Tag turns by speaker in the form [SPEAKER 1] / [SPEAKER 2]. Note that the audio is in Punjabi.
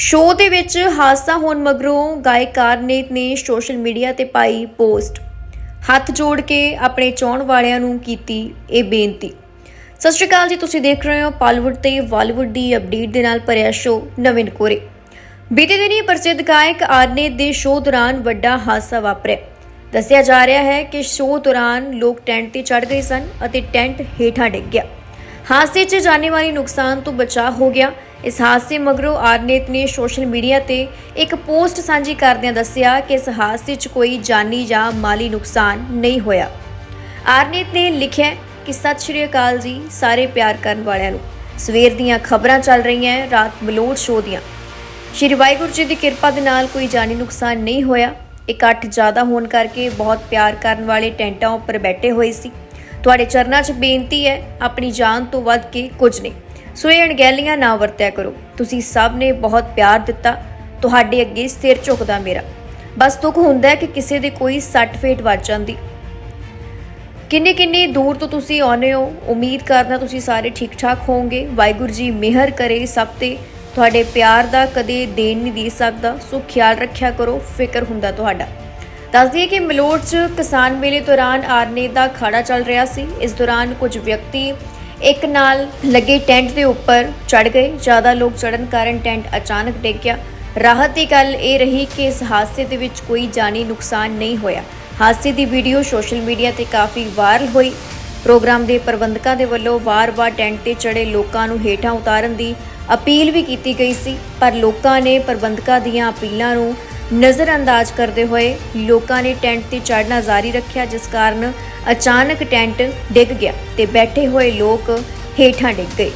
[SPEAKER 1] ਸ਼ੋਅ ਦੇ ਵਿੱਚ ਹਾਦਸਾ ਹੋਣ ਮਗਰੋਂ ਗਾਇਕ ਆਰਨੇਤ ਨੇ ਸੋਸ਼ਲ ਮੀਡੀਆ ਤੇ ਪਾਈ ਪੋਸਟ। ਹੱਥ ਜੋੜ ਕੇ ਆਪਣੇ ਚਾਹਣ ਵਾਲਿਆਂ ਨੂੰ ਕੀਤੀ ਇਹ ਬੇਨਤੀ। ਸਤਿ ਸ਼੍ਰੀ ਅਕਾਲ ਜੀ, ਤੁਸੀਂ ਦੇਖ ਰਹੇ ਹੋ ਪਾਲੀਵੁੱਡ ਤੇ ਬਾਲੀਵੁੱਡ ਦੀ ਅਪਡੇਟ ਦੇ ਨਾਲ ਭਰਿਆ ਸ਼ੋਅ ਨਵਿਨ ਕੋਰੇ। ਬੀਤੇ ਦਿਨੀ ਪ੍ਰਸਿੱਧ ਗਾਇਕ ਆਰਨੇਤ ਦੇ ਸ਼ੋਅ ਦੌਰਾਨ ਵੱਡਾ ਹਾਦਸਾ ਵਾਪਰਿਆ। ਦੱਸਿਆ ਜਾ ਰਿਹਾ ਹੈ ਕਿ ਸ਼ੋਅ ਦੌਰਾਨ ਲੋਕ ਟੈਂਟ ਤੇ ਚੜ ਗਏ ਸਨ ਅਤੇ ਟੈਂਟ ਹੇਠਾਂ ਡਿੱਗ ਗਿਆ। ਹਾਦਸੇ 'ਚ ਜਾਨੀ ਮਾਲੀ ਨੁਕਸਾਨ ਤੋਂ ਬਚਾਅ ਹੋ ਗਿਆ। ਇਸ ਹਾਦਸੇ ਮਗਰੋਂ ਆਰਨੇਤ ਨੇ ਸੋਸ਼ਲ ਮੀਡੀਆ ਤੇ ਇੱਕ ਪੋਸਟ ਸਾਂਝੀ ਕਰਦਿਆਂ ਦੱਸਿਆ ਕਿ ਇਸ ਹਾਦਸੇ 'ਚ ਕੋਈ ਜਾਨੀ ਜਾਂ ਮਾਲੀ ਨੁਕਸਾਨ ਨਹੀਂ ਹੋਇਆ। ਆਰਨੇਤ ਨੇ ਲਿਖਿਆ ਕਿ, ਸਤਿ ਸ਼੍ਰੀ ਅਕਾਲ ਜੀ, ਸਾਰੇ ਪਿਆਰ ਕਰਨ ਵਾਲਿਆਂ ਨੂੰ। ਸਵੇਰ ਦੀਆਂ ਖਬਰਾਂ ਚੱਲ ਰਹੀਆਂ ਰਾਤ ਮਲੋਟ ਸ਼ੋਅ ਦੀਆਂ। ਸ਼੍ਰੀ ਵਾਹਿਗੁਰੂ ਜੀ ਦੀ ਕਿਰਪਾ ਦੇ ਨਾਲ ਕੋਈ ਜਾਨੀ ਨੁਕਸਾਨ ਨਹੀਂ ਹੋਇਆ। ਇਕੱਠ ਜ਼ਿਆਦਾ ਹੋਣ ਕਰਕੇ ਬਹੁਤ ਪਿਆਰ ਕਰਨ ਵਾਲੇ ਟੈਂਟਾਂ ਉੱਪਰ ਬੈਠੇ ਹੋਏ ਸੀ। ਤੁਹਾਡੇ ਚਰਨਾਂ 'ਚ ਬੇਨਤੀ ਹੈ, ਆਪਣੀ ਜਾਨ ਤੋਂ ਵੱਧ ਕੇ ਕੁਝ ਨਹੀਂ। ਸੋ ਇਹ ਅਣਗਹਿਲੀਆਂ ਨਾ ਵਰਤਿਆ ਕਰੋ। ਤੁਸੀਂ ਸਭ ਨੇ ਬਹੁਤ ਪਿਆਰ ਦਿੱਤਾ, ਤੁਹਾਡੇ ਅੱਗੇ ਸਿਰ ਝੁਕਦਾ ਮੇਰਾ। ਬਸ ਦੁੱਖ ਹੁੰਦਾ ਹੈ ਕਿ ਕਿਸੇ ਦੇ ਕੋਈ ਸੱਟ ਫੇਟ ਵੱਜ ਜਾਂਦੀ। ਕਿੰਨੇ ਕਿੰਨੇ ਦੂਰ ਤੋਂ ਤੁਸੀਂ ਆਉਨੇ ਹੋ, ਉਮੀਦ ਕਰਦਾ ਤੁਸੀਂ ਸਾਰੇ ਠੀਕ ਠਾਕ ਹੋਵੋਗੇ। ਵਾਹਿਗੁਰੂ ਜੀ ਮਿਹਰ ਕਰੇ ਸਭ ਤੇ। ਤੁਹਾਡੇ ਪਿਆਰ ਦਾ ਕਦੇ ਦੇਣ ਨਹੀਂ ਦੇ ਸਕਦਾ, ਸੋ ਖਿਆਲ ਰੱਖਿਆ ਕਰੋ, ਫਿਕਰ ਹੁੰਦਾ ਤੁਹਾਡਾ। ਦੱਸ ਦਈਏ ਕਿ ਮਲੋਟ 'ਚ ਕਿਸਾਨ ਮੇਲੇ ਦੌਰਾਨ ਆਰਨੇ ਦਾ ਖਾੜਾ ਚੱਲ ਰਿਹਾ ਸੀ। ਇਸ ਦੌਰਾਨ ਕੁਝ ਵਿਅਕਤੀ ਇੱਕ ਨਾਲ ਲੱਗੇ ਟੈਂਟ ਦੇ ਉੱਪਰ ਚੜ ਗਏ। ਜ਼ਿਆਦਾ ਲੋਕ ਚੜਨ ਕਾਰਨ ਟੈਂਟ ਅਚਾਨਕ ਡਿੱਗ ਗਿਆ। ਰਾਹਤ ਦੀ ਗੱਲ ਇਹ ਰਹੀ ਕਿ ਇਸ ਹਾਦਸੇ ਦੇ ਵਿੱਚ ਕੋਈ ਜਾਨੀ ਨੁਕਸਾਨ ਨਹੀਂ ਹੋਇਆ। ਹਾਦਸੇ ਦੀ ਵੀਡੀਓ ਸੋਸ਼ਲ ਮੀਡੀਆ ਤੇ ਕਾਫੀ ਵਾਇਰਲ ਹੋਈ। ਪ੍ਰੋਗਰਾਮ ਦੇ ਪ੍ਰਬੰਧਕਾਂ ਦੇ ਵੱਲੋਂ ਵਾਰ-ਵਾਰ ਟੈਂਟ ਤੇ ਚੜੇ ਲੋਕਾਂ ਨੂੰ ਹੇਠਾਂ ਉਤਾਰਨ ਦੀ ਅਪੀਲ ਵੀ ਕੀਤੀ ਗਈ ਸੀ, ਪਰ ਲੋਕਾਂ ਨੇ ਪ੍ਰਬੰਧਕਾਂ ਦੀਆਂ ਅਪੀਲਾਂ ਨੂੰ ਨਜ਼ਰਅੰਦਾਜ਼ ਕਰਦੇ ਹੋਏ ਲੋਕਾਂ ਨੇ ਟੈਂਟ ਤੇ ਚੜ੍ਹਨਾ ਜਾਰੀ ਰੱਖਿਆ, ਜਿਸ ਕਾਰਨ ਅਚਾਨਕ ਟੈਂਟ ਡਿੱਗ ਗਿਆ ਤੇ ਬੈਠੇ ਹੋਏ ਲੋਕ ਹੇਠਾਂ ਡਿੱਗ ਗਏ।